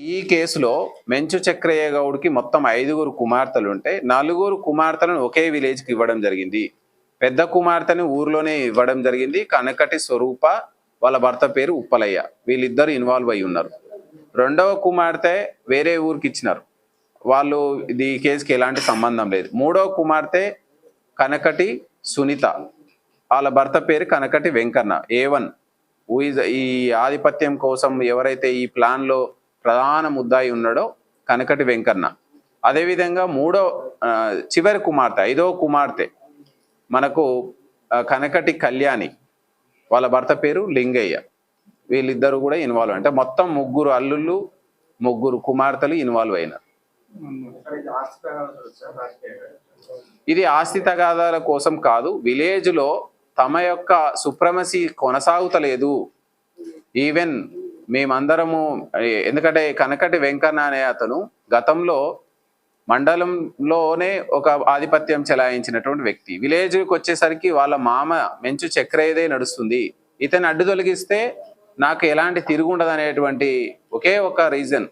ఈ కేసులో మెంచు చక్రయ్య గౌడ్కి మొత్తం ఐదుగురు కుమార్తెలు ఉంటే నలుగురు కుమార్తెలను ఒకే విలేజ్కి ఇవ్వడం జరిగింది. పెద్ద కుమార్తెని ఊర్లోనే ఇవ్వడం జరిగింది. కనకటి స్వరూప వాళ్ళ భర్త పేరు ఉప్పలయ్య. వీళ్ళిద్దరు ఇన్వాల్వ్ అయి ఉన్నారు. రెండవ కుమార్తె వేరే ఊరికి ఇచ్చినారు. వాళ్ళు ఇది ఈ కేసుకి ఎలాంటి సంబంధం లేదు. మూడవ కుమార్తె కనకటి సునీత. వాళ్ళ భర్త పేరు కనకటి వెంకన్న. ఏ వన్. ఈ ఆధిపత్యం కోసం ఎవరైతే ఈ ప్లాన్లో ప్రధాన ముద్దాయి ఉన్నాడో కనకటి వెంకన్న. అదేవిధంగా మూడో చివరి కుమార్తె ఐదో కుమార్తె మనకు కనకటి కళ్యాణి. వాళ్ళ భర్త పేరు లింగయ్య. వీళ్ళిద్దరు కూడా ఇన్వాల్వ్ అంటే మొత్తం ముగ్గురు అల్లుళ్ళు ముగ్గురు కుమార్తెలు ఇన్వాల్వ్ అయినారు. ఇది ఆస్తి తగాదాల కోసం కాదు విలేజ్లో తమ యొక్క సుప్రమసీ కొనసాగుతలేదు. ఈవెన్ మేమందరము ఎందుకంటే కనకటి వెంకన్న అనే అతను గతంలో మండలంలోనే ఒక ఆధిపత్యం చెలాయించినటువంటి వ్యక్తి. విలేజ్కి వచ్చేసరికి వాళ్ళ మామ మెంచు చక్రయ్యదే నడుస్తుంది. ఇతను అడ్డు తొలగిస్తే నాకు ఎలాంటి తిరుగుండదు అనేటువంటి ఒకే ఒక రీజన్.